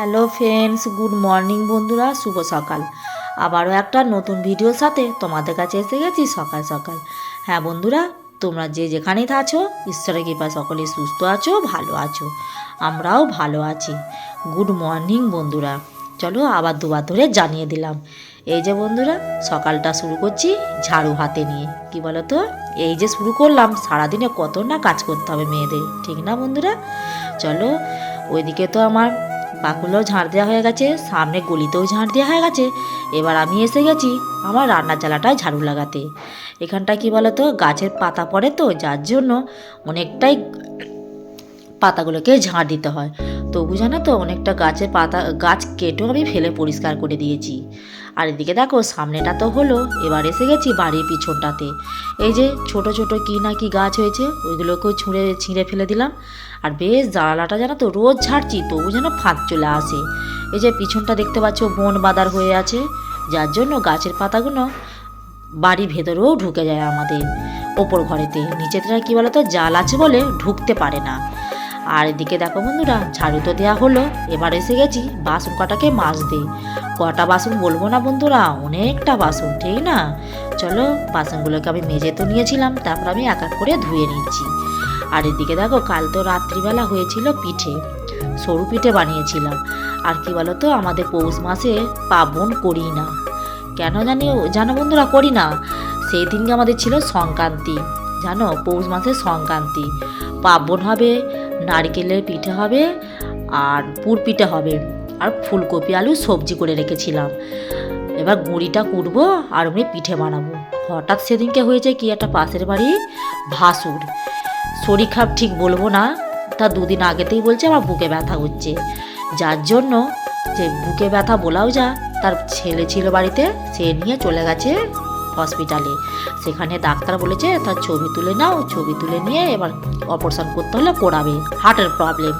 Hello friends, good morning বন্ধুরা, শুভ সকাল। আবারও একটা নতুন ভিডিওর সাথে তোমাদের কাছে এসে গেছি সকাল সকাল। হ্যাঁ বন্ধুরা, তোমরা যে যেখানেই আছো, ঈশ্বরের কৃপা সকলে সুস্থ আছো, ভালো আছো। আমরাও ভালো আছি। গুড মর্নিং বন্ধুরা। চলো আবার দুবার ধরে জানিয়ে দিলাম। এই যে বন্ধুরা, সকালটা শুরু করছি ঝাড়ু হাতে নিয়ে। কি বলো তো এই যে শুরু করলাম, সারাদিনে কত না কাজ করতে হবে মেয়েদের, ঠিক না বন্ধুরা? চলো, ওইদিকে তো আমার বাকুলেও ঝাড় দেওয়া হয়ে গেছে, সামনে গলিতেও ঝাড় দেওয়া হয়ে গেছে। এবার আমি এসে গেছি আমার রান্না জ্বালাটায় ঝাড়ু লাগাতে। এখানটা কি বলতো, গাছের পাতা পড়ে তো, যার জন্য অনেকটাই পাতাগুলোকে ঝাড় দিতে হয়। তবু জানো তো, অনেকটা গাছের পাতা, গাছ কেটেও আমি ফেলে পরিষ্কার করে দিয়েছি। আর এদিকে দেখো, সামনেটা তো হলো। এবার এসে গেছি বাড়ির পিছনটাতে। এই যে ছোট ছোট কি না কি গাছ হয়েছে, ওইগুলোকেও ছুঁড়ে, ছিঁড়ে ফেলে দিলাম। আর বেশ জানালাটা জানো তো, রোজ ঝাড়ছি তবু যেন ফাঁক চলে আসে। এই যে পিছনটা দেখতে পাচ্ছ, বন বাদার হয়ে আছে। যার জন্য গাছের পাতাগুলো বাড়ির ভেতরেও ঢুকে যায় আমাদের। ওপর ঘরেতে, নিচেতে কি বলতো, জাল আছে বলে ঢুকতে পারে না। আর এদিকে দেখো বন্ধুরা, ঝাড়ু তো দেওয়া হলো। এবার এসে গেছি বাসন কটাকে মাজতে। কটা বাসন বলব না বন্ধুরা, অনেকটা বাসন, ঠিক না? চলো, বাসনগুলোকে আমি মেজে তো নিয়েছিলাম, তারপর আমি এক এক করে ধুয়ে নিচ্ছি। আর এদিকে দেখো, কাল তো রাত্রিবেলা হয়েছিল পিঠে, সরু পিঠে বানিয়েছিলাম। আর কি বলো তো আমাদের পৌষ মাসে পাবন করি না। কেন জানি, জানো বন্ধুরা, করি না। সেই দিনকে আমাদের ছিল সংক্রান্তি, জানো? পৌষ মাসের সংক্রান্তি। পার্বণ হবে নারকেলের পিঠে হবে আর পুর পিঠে হবে। আর ফুলকপি, আলু, সবজি করে রেখেছিলাম। এবার গুঁড়িটা কুটবো আর ওমনি পিঠে বানাবো। হঠাৎ সেদিনকে হয়েছে কি একটা পাশের বাড়ি ভাসুর। শরীর খারাপ ঠিক বলব না, তা দুদিন আগেতেই বলছে আমার বুকে ব্যথা হচ্ছে। যার জন্য যে বুকে ব্যথা বলাও যা, তার ছেলে ছিল বাড়িতে, সে নিয়ে চলে গেছে হসপিটালে সেখানে ডাক্তার বলেছে, তার ছবি তুলে নাও, ছবি তুলে নিয়ে এবার অপারেশন করতে হলে করাবে হার্টের প্রবলেম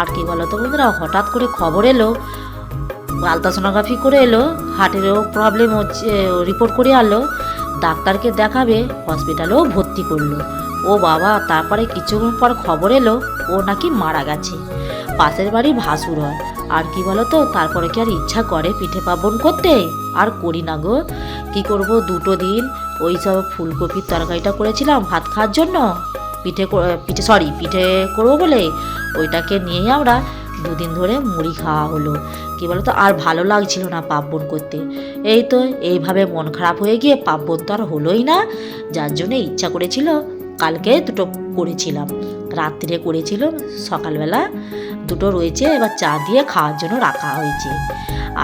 আর কি বলতো বন্ধুরা, হঠাৎ করে খবর এলো আলট্রাসোনোগ্রাফি করে এলো হার্টেরও প্রবলেম হচ্ছে রিপোর্ট করে আনলো, ডাক্তারকে দেখাবে হসপিটালেও ভর্তি করল। ও বাবা, তারপরে কিছুক্ষণ পর খবর এলো, ও নাকি মারা গেছে। পাশের বাড়ি ভাসুর হয়। আর কি বলতো, তারপরে কি আর ইচ্ছা করে পিঠে পাবন করতে? আর করি না গো। কি করব? দুটো দিন ওই সব ফুলকপির তরকারিটা করেছিলাম ভাত খাওয়ার জন্য। পিঠে পিঠে সরি পিঠে করব বলে ওইটাকে নিয়েই আমরা দুদিন ধরে মুড়ি খাওয়া হলো। কি বলতো, আর ভালো লাগছিল না পার্বণ করতে। এই তো এইভাবে মন খারাপ হয়ে গিয়ে পার্বণ তো আর হলোই না। যার জন্য ইচ্ছা করেছিল, কালকে দুটো করেছিলাম। রাত্রে করেছিল সকালবেলা। দুটো রয়েছে, এবার চা দিয়ে খাওয়ার জন্য রাখা হয়েছে।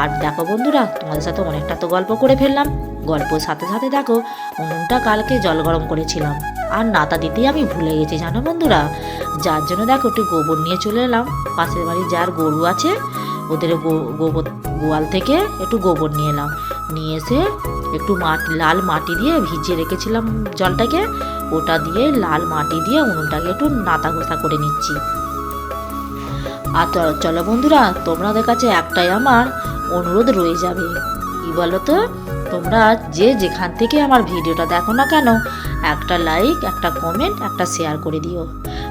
আর দেখো বন্ধুরা, তোমাদের সাথে অনেকটা তো গল্প করে ফেললাম। গল্পর সাথে সাথে দেখো, উনুনটা কালকে জল গরম করেছিলাম। আর নাতা দিতেই আমি ভুলে গেছি, জানো বন্ধুরা? যার জন্য দেখো একটু গোবর নিয়ে চলে এলাম। পাশের বাড়ি যার গরু আছে, ওদের গোবর, গোয়াল থেকে একটু গোবর নিয়ে এলাম। নিয়ে এসে একটু মাটি লাল মাটি দিয়ে ভিজিয়ে রেখেছিলাম জলটাকে। ওটা দিয়ে লাল মাটি দিয়ে উনুনটাকে একটু নাতা ঘোষা করে নিচ্ছি। আর চলো বন্ধুরা, তোমাদের কাছে একটাই আমার অনুরোধ রয়ে যাবে। কি বলো তো তোমরা যে যেখান থেকে আমার ভিডিওটা দেখো না কেন, একটা লাইক একটা কমেন্ট একটা শেয়ার করে দিও।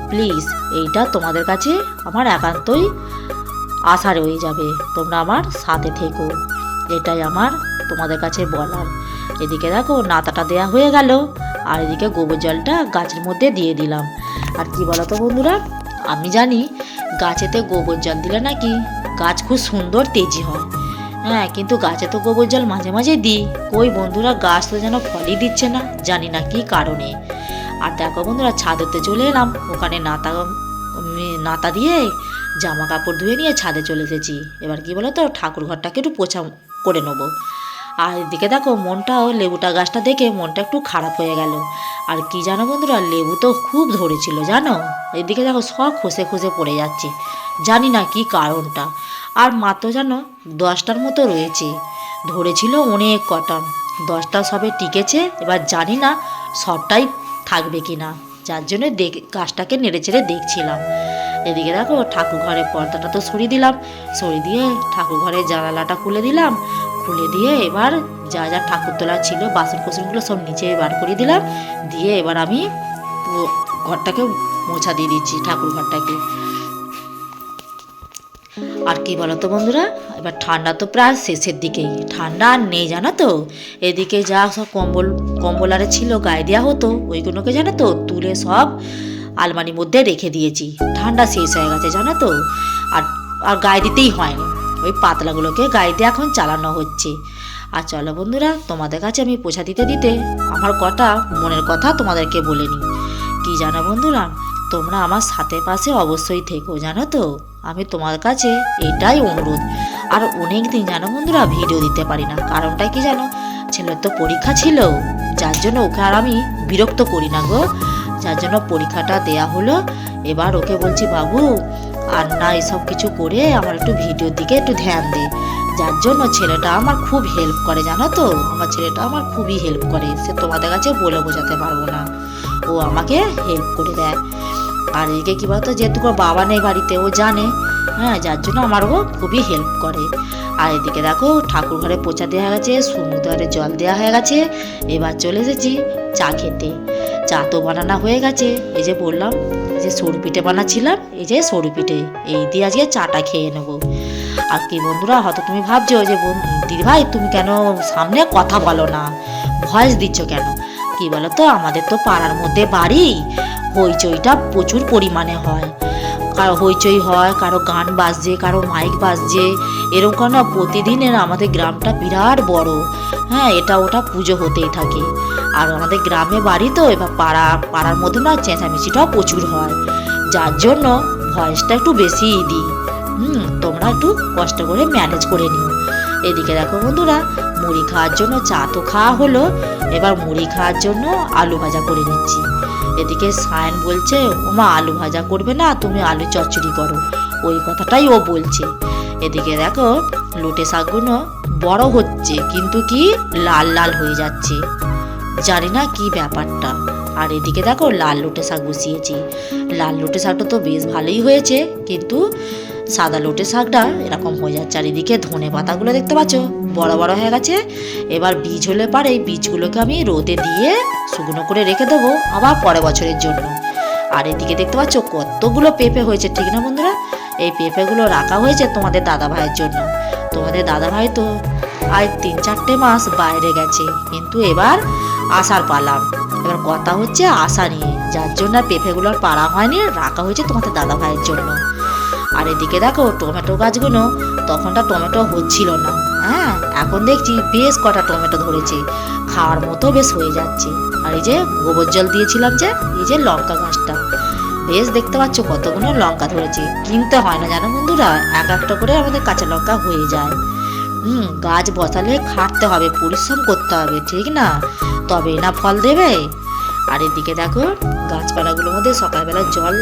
প্লিজ এইটা তোমাদের কাছে আমার একান্তই আশা রয়ে যাবে। তোমরা আমার সাথে থেকো। এটাই আমার তোমাদের কাছে বলার। এদিকে দেখো, নাতাটা দেয়া হয়ে গেল। আর এদিকে গোবর জলটা গাছের মধ্যে দিয়ে দিলাম। আর কি বলো তো বন্ধুরা? আমি জানি গাছেতে গোবর জল দিলে নাকি গাছ খুব সুন্দর তেজি হয়। হ্যাঁ কিন্তু গাছে তো গোবর জল মাঝে মাঝে দিই। কই বন্ধুরা, গাছ তো যেন ফলই দিচ্ছে না, জানি না কি কারণে। আর দেখো বন্ধুরা, ছাদেতে চলে এলাম। ওখানে নাতা নাতা দিয়ে জামা কাপড় ধুয়ে নিয়ে ছাদে চলে এসেছি। এবার কি বলো তো ঠাকুর ঘরটাকে একটু পোছা করে নেব। আর এদিকে দেখো, মনটাও লেবুটা গাছটা দেখে মনটা একটু খারাপ হয়ে গেল। আর কি জানো বন্ধুরা, লেবু তো খুব ধরেছিল, জানো? এদিকে দেখো, সব খসে খসে পড়ে যাচ্ছে। জানি না কি কারণটা। আর মাত্র জানো, দশটার মতো রয়েছে। ধরেছিল অনেক কটা। দশটা সবে টিকেছে, এবার জানি না সবটাই থাকবে কি না যার জন্য দেখ, গাছটাকে নেড়ে চেড়ে দেখছিলাম। এদিকে দেখো ঠাকুর ঘরের পর্দাটা তো সরিয়ে দিলাম। সরিয়ে দিয়ে ঠাকুর ঘরের জানালাটা খুলে দিলাম। খুলে দিয়ে এবার যা যা ঠাকুর তোলা ছিল, বাসন কোসনগুলো সব নিচে বার করে দিলাম। দিয়ে এবার আমি ঘরটাকে মোছা দিয়ে দিচ্ছি ঠাকুর ঘরটাকে। আর কি বলতো বন্ধুরা, এবার ঠান্ডা তো প্রায় শেষের দিকেই। ঠান্ডা আর নেই, জানো তো? এদিকে যা সব কম্বল কম্বল আরে ছিল, গায়ে দেওয়া হতো, ওইগুলোকে জানো তো তুলে সব আলমারির মধ্যে রেখে দিয়েছি। ঠান্ডা শেষ হয়ে গেছে, জানো তো? আর আর গায়ে দিতেই হয়নি ওই পাতলাগুলোকে গাড়িতে এখন চালানো হচ্ছে। আর চলো বন্ধুরা, তোমাদের কাছে আমি পোছা দিতে দিতে আমার কথা, মনের কথা তোমাদেরকে বলে নিই। কী জানো বন্ধুরা, তোমরা আমার সাথে পাশে অবশ্যই থেকো, জানো তো? আমি তোমার কাছে এটাই অনুরোধ। আর অনেক দিন জানো বন্ধুরা ভিডিও দিতে পারি না। কারণটা কি জানো? ছেলের তো পরীক্ষা ছিল, যার জন্য ওকে আর আমি বিরক্ত করি না গো। যার জন্য পরীক্ষাটা দেয়া হলো। এবার ওকে বলছি, বাবু আর না এসব কিছু করে আমার একটু ভিডিওর দিকে একটু ধ্যান দে। যার জন্য ছেলেটা আমার খুব হেল্প করে, জানো তো? আমার ছেলেটা আমার খুবই হেল্প করে। সে তোমাদের কাছে বলে বোঝাতে পারব না। ও আমাকে হেল্প করে দেয়। আর এদিকে কী বলতো, যেহেতু বাবা নেই বাড়িতে, ও জানে। হ্যাঁ যার জন্য আমার ও খুবই হেল্প করে। আর এদিকে দেখো, ঠাকুর ঘরে পোচা দেওয়া হয়ে গেছে, সমুদ্রে জল দেওয়া হয়ে গেছে। এবার চলে এসেছি চা খেতে। চা তো বানানো হয়ে গেছে। এই যে বললাম যে সরু পিঠে বানাচ্ছিলাম, এই যে সরু পিঠে, এই দিয়ে আজকে চাটা খেয়ে নেব। আর কি বন্ধুরা, হয়তো তুমি ভাবছ যে দিদি ভাই, তুমি কেন সামনে কথা বলো না? ভয়েস দিচ্ছ কেন? কি বলো তো আমাদের তো পাড়ার মধ্যে বাড়ি, হইচইটা প্রচুর পরিমাণে হয়। কারও হইচই হয়, কারও গান বাজছে, কারও মাইক বাজছে, এরকম না, প্রতিদিনের আমাদের গ্রামটা বিরাট বড়। হ্যাঁ এটা ওটা পুজো হতেই থাকে। আর আমাদের গ্রামে বাড়ি তো, এবার পাড়া, পাড়ার মধ্যে না চেঁচামেচিটাও প্রচুর হয়। যার জন্য ভয়েসটা একটু বেশিই দিই। হুম, তোমরা একটু কষ্ট করে ম্যানেজ করে নিও। এদিকে দেখো বন্ধুরা, মুড়ি খাওয়ার জন্য চা তো খাওয়া হলো, এবার মুড়ি খাওয়ার জন্য আলু ভাজা করে নিচ্ছি। এদিকে সায়ন বলছে ওমা আলু ভাজা করবে না, তুমি আলু চচ্চড়ি করো। ওই কথাটাই ও বলছে। এদিকে দেখো, লোটে শাকগুলো বড় হচ্ছে, কিন্তু কি লাল লাল হয়ে যাচ্ছে। জানি না কি ব্যাপারটা। আর এদিকে দেখো, লাল লোটে শাক বসিয়েছি। লাল লোটে শাকটা তো বেশ ভালোই হয়েছে, কিন্তু সাদা লোটে শাকটা এরকম হয়ে যাচ্ছে। আর এদিকে ধনে পাতাগুলো দেখতে পাচ্ছ? বড় বড় হয়ে গেছে। এবার বীজ হলে পারে এই বীজগুলোকে আমি রোদে দিয়ে শুকনো করে রেখে দেবো আবার পরের বছরের জন্য। আর এদিকে দেখতে পাচ্ছ, কতগুলো পেঁপে হয়েছে, ঠিক না বন্ধুরা? এই পেঁপেগুলো রাখা হয়েছে তোমাদের দাদা ভাইয়ের জন্য। তোমাদের দাদা ভাই তো আজ তিন চারটে মাস বাইরে গেছে, কিন্তু এবার আসার পালাম এবার কথা হচ্ছে আশা নিয়ে, যার জন্য আর পাড়া হয়নি, রাখা হয়েছে তোমাদের দাদা ভাইয়ের জন্য। আর এদিকে দেখো টমেটো গাছগুলো, তখনটা টমেটো হচ্ছিল না। হ্যাঁ এখন দেখছি বেশ কটা টমেটো ধরেছে, খাওয়ার মতো বেশ হয়ে যাচ্ছে। আর এই যে গোবর জল দিয়েছিলাম যে, এই যে লঙ্কা গাছটা। বেশ দেখতে পাচ্ছ কতগুলো লঙ্কা ধরেছে। কিনতে হয় না, জানো বন্ধুরা? এক একটা করে আমাদের কাঁচা লঙ্কা হয়ে যায়। হুম, গাছ বসালে খাটতে হবে, পরিশ্রম করতে হবে, ঠিক না? তবে না ফল দেবে? আর এদিকে দেখো গাছপালাগুলোর মধ্যে সকালবেলা জল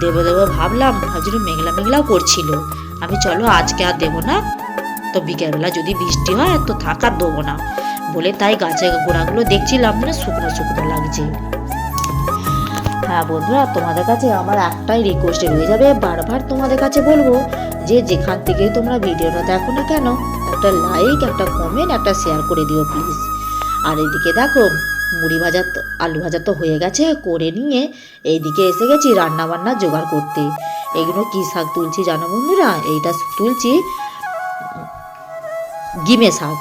দেবো দেবো ভাবলাম, ভাবছিলাম মেঘলা মেঘলাও করছিল। আমি চলো আজকে আর দেবো না। তো বিকেলবেলা যদি বৃষ্টি হয়, তো থাকার দেবো না। বলে তাই গাছের গোড়াগুলো দেখছিলাম মানে শুকনো শুকনো লাগছে। বন্ধুরা, তোমাদের কাছে আমার একটাই রিকোয়েস্ট রয়ে যাবে, বারবার তোমাদের কাছে বলব যে যেখান থেকে তোমরা ভিডিওটা দেখো না কেন, একটা লাইক একটা কমেন্ট একটা শেয়ার করে দিও প্লিজ আর এদিকে দেখো, মুড়ি ভাজা তো, আলু ভাজা তো হয়ে গেছে, করে নিয়ে এইদিকে এসে গেছি রান্না বান্না জোগাড় করতে। এগুলো কী শাক তুলছি জানো বন্ধুরা? এইটা তুলছি গিমে শাক।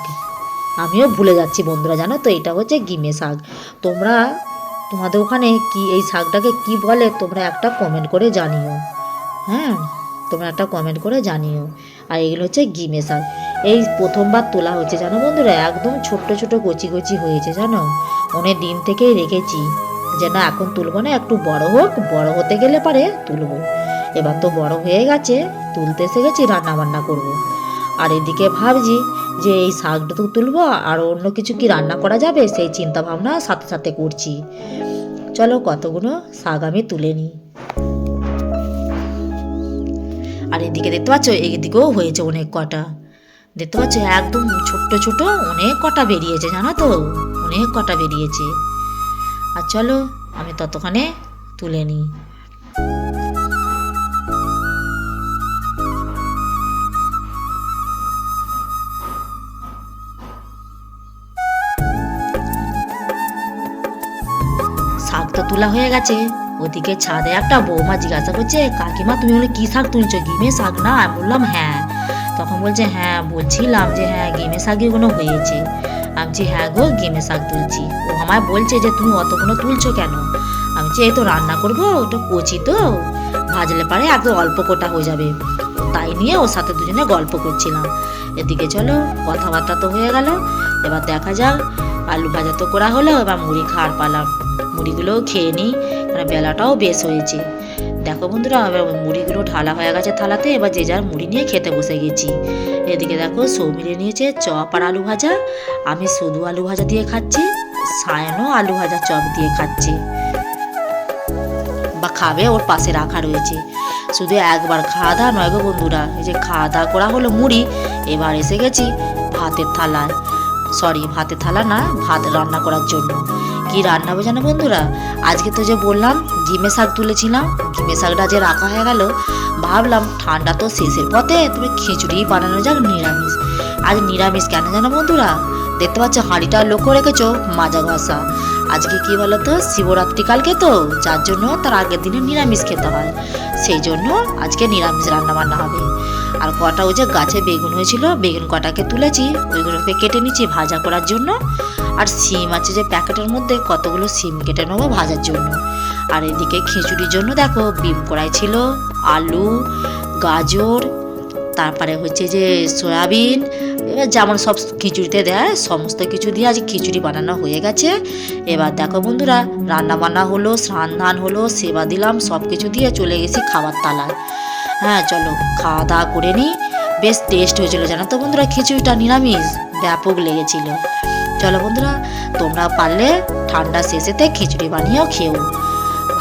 আমিও ভুলে যাচ্ছি বন্ধুরা, জানো তো, এটা হচ্ছে গিমে শাক। তোমরা তোমাদের ওখানে কি এই শাকটাকে কি বলে? তোমরা একটা কমেন্ট করে জানিও। হ্যাঁ তোমরা একটা কমেন্ট করে জানিও। আর এগুলো হচ্ছে গিমে শাক। এই প্রথমবার তোলা হচ্ছে জানো বন্ধুরা? একদম ছোট্ট ছোট কচি কচি হয়েছে, জানো? অনেক দিন থেকেই রেখেছি। যেন এখন তুলবো না, একটু বড় হোক, বড় হতে গেলে পারে তুলবো। এবার তো বড় হয়ে গেছে, তুলতে এসে গেছি রান্না বান্না করব। আর এদিকে ভাবছি যে এই শাকটা তো তুলবো, আর অন্য কিছু কি রান্না করা যাবে? সেই চিন্তা ভাবনা সাথে সাথে করছি। চলো কতগুলো শাক আমি তুলে নিই। আর এদিকে দেখতে পাচ্ছ, এদিকেও হয়েছে অনেক কটা। দেখতে পাচ্ছ, একদম ছোট্ট ছোট অনেক কটা বেরিয়েছে, জানো তো? অনেক কটা বেরিয়েছে। আর চলো, আমি ততক্ষণে তুলে নিই। তোলা হয়ে গেছে। ওদিকে ছাদে একটা বৌমা জিজ্ঞাসা করছে, কাকিমা, তুমি বলে কি শাক তুলছো? গিমে শাক না? আমি বললাম হ্যাঁ। তখন বলছে হ্যাঁ বলছিলাম যে হ্যাঁ গেমে শাকগুলো হয়েছে। আমি হ্যাঁ গো গেমে শাক তুলছি। ও আমায় বলছে যে, তুমি অতগুলো তুলছো কেন? আমি বলছি, এই তো রান্না করব ওটা কচি তো। ভাজলে পারে একদম অল্প কোটা হয়ে যাবে। তাই নিয়ে ওর সাথে দুজনে গল্প করছিলাম। এদিকে চলো, কথাবার্তা তো হয়ে গেল। এবার দেখা যাক, আলু ভাজা তো করা হলো, এবার মুড়ি খাওয়ার পালাম মুড়িগুলোও খেয়ে নিই। কারণ বেলাটাও বেশ হয়েছে। দেখো বন্ধুরা, এবার মুড়িগুলো ঢালা হয়ে গেছে থালাতে, এবার যে যার মুড়ি নিয়ে খেতে বসে গেছি। এদিকে দেখো সৌমিরে নিয়েছে চপ আর আলু ভাজা। আমি শুধু আলু ভাজা দিয়ে খাচ্ছি, সায়নও আলু ভাজা চপ দিয়ে খাচ্ছে। বা খাবে, ওর পাশে রাখা রয়েছে। শুধু একবার খাওয়া দাওয়া নয় গো বন্ধুরা, এই যে খাওয়া দাওয়া করা হলো মুড়ি, এবার এসে গেছি ভাতের থালায়। সরি ভাতের থালা না, ভাত রান্না করার জন্য। কি রান্না বোঝানো বন্ধুরা? আজকে তো যে বললাম ঘিমে শাক তুলেছিলাম ঘিমে শাকটা যে রাখা হয়ে গেল, ভাবলাম ঠান্ডা তো শেষের পথে তুমি খিচুড়ি বানানো যাক নিরামিষ। আজ নিরামিষ কেন জানো বন্ধুরা? দেখতে পাচ্ছ হাঁড়িটা লক্ষ্য রেখেছো, মাজা ঘষা। আজকে কি বলতো? শিবরাত্রি কালকে তো, যার জন্য তার আগের দিনে নিরামিষ খেতে হয়। সেই জন্য আজকে নিরামিষ রান্না বান্না হবে। আর কটা ওই যে গাছে বেগুন হয়েছিল, বেগুন কটাকে তুলেছি, ওইগুলোকে কেটে নিচ্ছি ভাজা করার জন্য। আর সিম আছে যে প্যাকেটের মধ্যে, কতগুলো সিম কেটে নেব ভাজার জন্য। আর এদিকে খিচুড়ির জন্য দেখো, বিম কড়াই ছিল, আলু, গাজর, তারপরে হচ্ছে যে সয়াবিন যেমন সব খিচুড়িতে দেয় সমস্ত কিছু দিয়ে আজ খিচুড়ি বানানো হয়ে গেছে। এবার দেখো বন্ধুরা রান্না বান্না হলো স্নান ধান হলো, সেবা দিলাম, সব কিছু দিয়ে চলে গেছি খাবার তালায়। হ্যাঁ চলো খাওয়া দাওয়া করে নিই। বেশ টেস্ট হয়েছিল, জানো তো বন্ধুরা, খিচুড়িটা নিরামিষ, ব্যাপক লেগেছিল। চলো বন্ধুরা, তোমরা পারলে ঠান্ডা শেষেতে খিচুড়ি বানিয়েও খেও।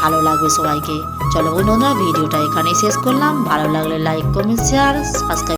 ভালো লাগবে সবাইকে। চলো বন্ধুরা, ভিডিওটা এখানেই শেষ করলাম। ভালো লাগলে লাইক কমেন্ট শেয়ার সাবস্ক্রাইব